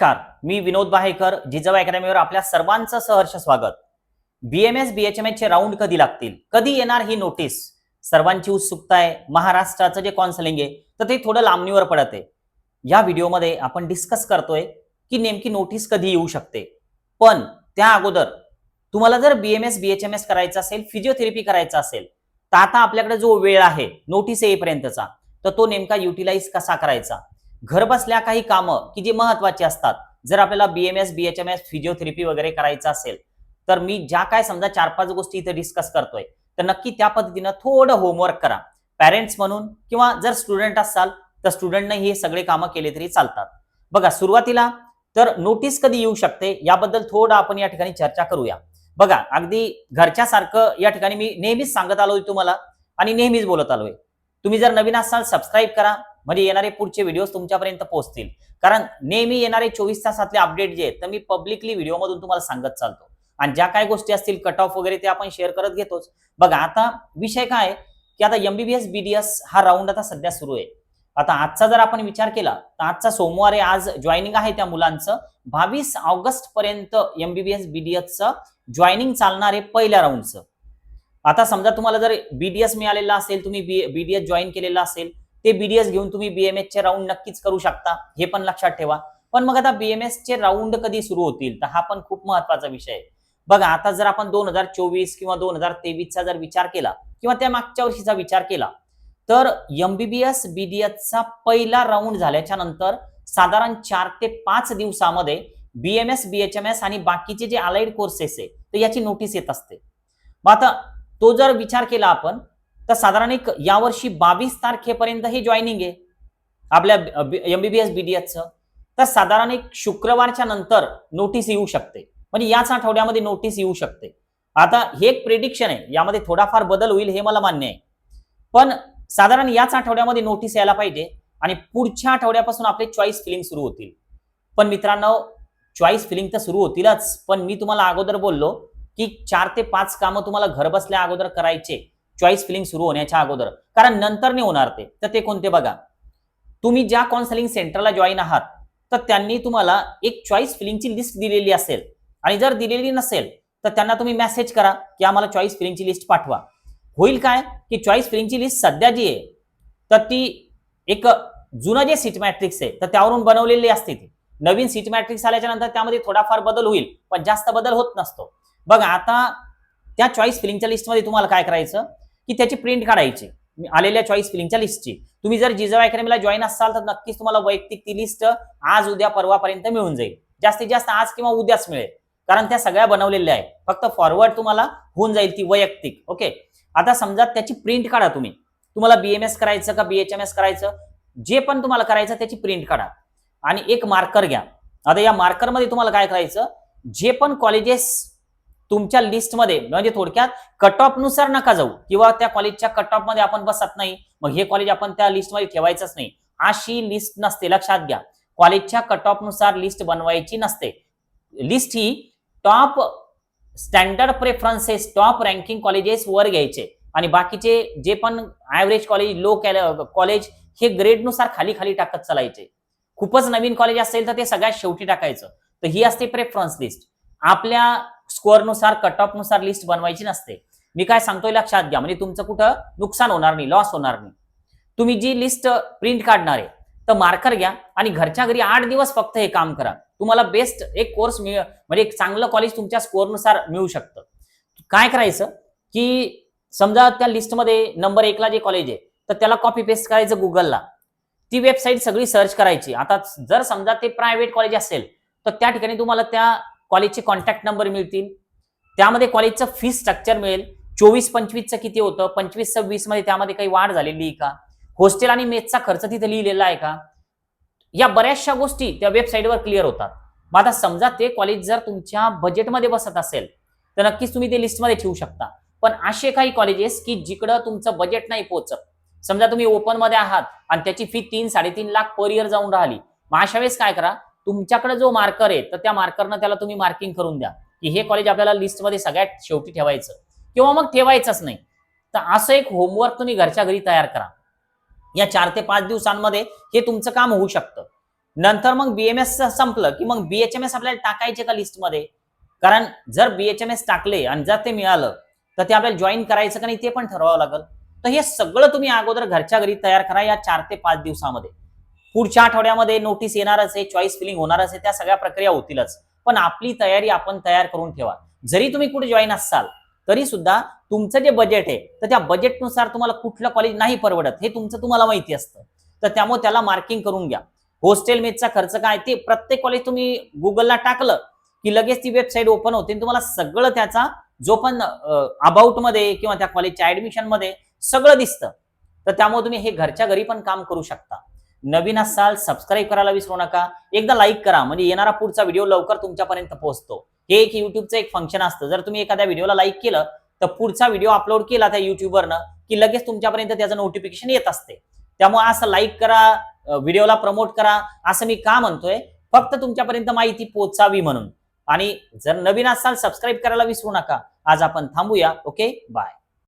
नमस्कार मी विनोद बाहेकर जिजाबा अकॅडमीवर आपल्या सर्वांचं सहर्ष स्वागत. बीएमएस बीएचएमएस चे राऊंड कधी लागतील? कधी येणार ही नोटीस सर्वांची उत्सुकता आहे. महाराष्ट्राचं जे कॉन्सलिंग आहे तर ते थोडं लांबणीवर पडत. आहे या व्हिडिओमध्ये आपण डिस्कस करतोय की नेमकी नोटीस कधी येऊ शकते. पण त्या अगोदर तुम्हाला जर बीएमएस बीएचएमएस करायचं असेल फिजिओथेरपी करायचं असेल तर आता आपल्याकडे जो वेळ आहे नोटीस येईपर्यंतचा तर तो नेमका युटिलाइज कसा करायचा? घरबसल्या काही कामं की जी महत्वाची असतात. जर आपल्याला बीएमएस बीएचएमएस फिजिओथेरपी वगैरे करायचं असेल तर मी ज्या काय समजा चार पाच गोष्टी इथे डिस्कस करतोय तर नक्की त्या पद्धतीनं थोडं होमवर्क करा. पॅरेंट्स म्हणून किंवा जर स्टुडंट असाल तर स्टुडंटने हे सगळे कामं केले तरी चालतात. बघा सुरुवातीला तर नोटीस कधी येऊ शकते याबद्दल थोडं आपण या ठिकाणी चर्चा करूया. बघा अगदी घरच्या सारखं या ठिकाणी मी नेहमीच सांगत आलोय तुम्हाला आणि नेहमीच बोलत आलोय. तुम्ही जर नवीन असाल सबस्क्राईब करा. म्हणजे येणारे पुढचे व्हिडिओज तुमच्यापर्यंत पोहोचतील. कारण नेहमी येणारे चोवीस तासातले अपडेट जे आहेत तर मी पब्लिकली व्हिडिओमधून तुम्हाला सांगत चालतो. आणि ज्या काय गोष्टी असतील कट ऑफ वगैरे ते आपण शेअर करत घेतोच. बघा आता विषय काय आहे? की आता एमबीबीएस बीडीएस हा राऊंड आता सध्या सुरू आहे. आता आजचा जर आपण विचार केला तर आजचा सोमवार आहे आज जॉईनिंग आहे त्या मुलांचं. बावीस ऑगस्ट पर्यंत एमबीबीएस बीडीएसचं जॉईनिंग चालणार आहे पहिल्या राऊंडचं आता समजा तुम्हाला जर बीडीएस मिळालेला असेल तुम्ही बीडीएस जॉईन केलेला असेल ते बीडीएस घेऊन तुम्ही बीएमएस चे राऊंड नक्कीच करू शकता हे पण लक्षात ठेवा. पण मग आता बीएमएस चे राऊंड कधी सुरू होतील तर हा पण खूप महत्त्वाचा विषय आहे. बघा आता जर आपण दोन हजार चोवीस किंवा दोन हजार तेवीसचा जर विचार केला किंवा त्या मागच्या वर्षीचा विचार केला तर एमबीबीएस बीडीएसचा पहिला राऊंड झाल्याच्यानंतर साधारण चार ते पाच दिवसामध्ये बीएमएस बीएचएमएस आणि बाकीचे जे अलाइड कोर्सेस आहे तर याची नोटीस येत असते. मग आता तो जर विचार केला आपण तर साधारण एक यावर्षी बावीस तारखेपर्यंत हे जॉईनिंग आहे. आपल्या एमबीबीएस बीडीएसचं तर साधारण एक शुक्रवारच्या नंतर नोटीस येऊ शकते. म्हणजे याच आठवड्यामध्ये नोटीस येऊ शकते. आता हे एक प्रेडिक्शन आहे. यामध्ये थोडाफार बदल होईल हे मला मान्य आहे. पण साधारण याच आठवड्यामध्ये नोटीस यायला पाहिजे आणि पुढच्या आठवड्यापासून आपले चॉईस फिलिंग सुरू होतील. पण मित्रांनो चॉईस फिलिंग तर सुरू होतीलच. पण मी तुम्हाला अगोदर बोललो की चार ते पाच कामं तुम्हाला घर बसल्या अगोदर करायचे. चॉईस फिलिंग सुरू होण्याच्या अगोदर. कारण नंतर नाही होणार ते. तर ते कोणते बघा. तुम्ही ज्या काउन्सिलिंग सेंटरला जॉईन आहात तर त्यांनी तुम्हाला एक चॉईस फिलिंगची लिस्ट दिलेली असेल. आणि जर दिलेली नसेल तर त्यांना तुम्ही मेसेज करा की आम्हाला चॉईस फिलिंगची लिस्ट पाठवा. होईल काय? की चॉईस फिलिंगची लिस्ट सध्या जी आहे तर ती एक जुनं जे सीट मॅट्रिक्स आहे तर त्यावरून बनवलेली असते ती. नवीन सीट मॅट्रिक्स आल्याच्यानंतर त्यामध्ये थोडाफार बदल होईल पण जास्त बदल होत नसतो. बघा आता त्या चॉईस फिलिंगच्या लिस्टमध्ये तुम्हाला काय करायचं? की त्याची प्रिंट काढायची. आलेल्या चॉईस फिलिंगच्या लिस्टची तुम्ही जर जिजाऊ अकॅडमीला जॉईन असाल तर नक्कीच तुम्हाला वैयक्तिक ती लिस्ट आज उद्या परवापर्यंत मिळून जाईल. जास्तीत जास्त आज किंवा उद्याच मिळेल. कारण त्या सगळ्या बनवलेल्या आहे फक्त फॉरवर्ड तुम्हाला होऊन जाईल ती वैयक्तिक. ओके आता समजा त्याची प्रिंट काढा तुम्ही. तुम्हाला बीएमएस करायचं का बीएचएमएस करायचं? जे पण तुम्हाला करायचं त्याची प्रिंट काढा. आणि एक मार्कर घ्या. आता या मार्करमध्ये तुम्हाला काय करायचं? जे पण कॉलेजेस तुमच्या लिस्टमध्ये म्हणजे थोडक्यात कट ऑफनुसार नका जाऊ. किंवा त्या कॉलेजच्या कट ऑफमध्ये आपण बसत नाही. मग हे कॉलेज आपण त्या लिस्टमध्ये ठेवायचंच नाही. अशी लिस्ट नसते. लक्षात घ्या. कॉलेजच्या कट ऑफनुसार लिस्ट बनवायची नसते. लिस्ट ही top standard preferences top ranking colleges वर घ्यायचे. आणि बाकीचे जे पण ऍव्हरेज कॉलेज लो कॉलेज हे ग्रेडनुसार खाली खाली टाकत चालायचे. खूपच नवीन कॉलेज असेल तर ते सगळ्यात शेवटी टाकायचं. तर ही असते प्रेफरन्स लिस्ट आपल्या स्कोअरनुसार कट ऑफनुसार लिस्ट बनवायची नसते. मी काय सांगतोय लक्षात घ्या. म्हणजे तुमचं कुठं नुकसान होणार नाही लॉस होणार नाही. तुम्ही जी लिस्ट प्रिंट काढणार आहे तर मार्कर घ्या आणि घरच्या घरी आठ दिवस फक्त हे काम करा. तुम्हाला बेस्ट एक कोर्स मिळ म्हणजे एक चांगलं कॉलेज तुमच्या स्कोअरनुसार मिळू शकतं. काय करायचं की समजा त्या लिस्टमध्ये नंबर एकला जे कॉलेज आहे तर त्याला कॉपी पेस्ट करायचं गुगलला ती वेबसाईट सगळी सर्च करायची. आता जर समजा ते प्रायव्हेट कॉलेज असेल तर त्या ठिकाणी तुम्हाला त्या कॉलेजचे कॉन्टॅक्ट नंबर मिळतील. त्यामध्ये कॉलेजचं फी स्ट्रक्चर मिळेल. चोवीस पंचवीसचं किती होतं? पंचवीस सव्वीसमध्ये त्यामध्ये काही वाढ झालेली आहे का? हॉस्टेल आणि मेसचा खर्च तिथे लिहिलेला आहे का? या बऱ्याचशा गोष्टी त्या वेबसाईटवर क्लिअर होतात. मग आता समजा ते कॉलेज जर तुमच्या बजेटमध्ये बसत असेल तर नक्कीच तुम्ही ते लिस्टमध्ये ठेवू शकता. पण असे काही कॉलेजेस की जिकडं तुमचं बजेट नाही पोहोचत. समजा तुम्ही ओपनमध्ये आहात आणि त्याची फी तीन साडेतीन लाख पर इयर जाऊन राहिली. मग अशा वेळेस काय करा? तुमच्याकडे जो मार्कर आहे तर त्या मार्करनं त्याला तुम्ही मार्किंग करून द्या. की हे कॉलेज आपल्याला लिस्टमध्ये सगळ्यात शेवटी ठेवायचं. किंवा मग ठेवायचंच नाही. तर असं एक होमवर्क तुम्ही घरच्या घरी तयार करा. या चार ते पाच दिवसांमध्ये हे तुमचं काम होऊ शकतं. नंतर मग बीएमएस संपलं की मग बीएचएमएस आपल्याला टाकायचे का लिस्टमध्ये कारण जर बीएचएमएस टाकले आणि जर ते मिळालं तर ते आपल्याला जॉईन करायचं का नाही ते पण ठरवावं लागेल. तर हे सगळं तुम्ही अगोदर घरच्या घरी तयार करा या चार ते पाच दिवसामध्ये. पुढच्या आठवड्यामध्ये नोटीस येणारच आहे चॉईस फिलिंग होणारच आहे त्या सगळ्या प्रक्रिया होतीलच. पण आपली तयारी आपण तयार करून ठेवा. जरी तुम्ही कुठे जॉईन असाल तरी सुद्धा तुमचं जे बजेट आहे तर त्या बजेटनुसार तुम्हाला कुठलं कॉलेज नाही परवडत हे तुमचं तुम्हाला माहिती असतं. तर त्यामुळे त्याला मार्किंग करून घ्या. होस्टेल मेसचा खर्च काय ते प्रत्येक कॉलेज तुम्ही गुगलला टाकलं की लगेच ती वेबसाईट ओपन होते आणि तुम्हाला सगळं त्याचा जो पण अबाउटमध्ये किंवा त्या कॉलेजच्या ऍडमिशनमध्ये सगळं दिसतं. तर त्यामुळे तुम्ही हे घरच्या घरी पण काम करू शकता. नवीन असाल सबस्क्राईब करायला विसरू नका. एकदा लाईक करा म्हणजे येणारा पुढचा व्हिडिओ लवकर तुमच्यापर्यंत पोहोचतो. हे एक युट्यूबचं एक फंक्शन असतं. जर तुम्ही एखाद्या व्हिडिओला लाईक केलं तर पुढचा व्हिडिओ अपलोड केला त्या युट्यूबवरनं की लगेच तुमच्यापर्यंत त्याचं नोटिफिकेशन येत असते. त्यामुळे असं लाईक करा व्हिडिओला प्रमोट करा. असं मी का म्हणतोय? फक्त तुमच्यापर्यंत माहिती पोचावी म्हणून. आणि जर नवीन असाल सबस्क्राईब करायला विसरू नका. आज आपण थांबूया. Okay bye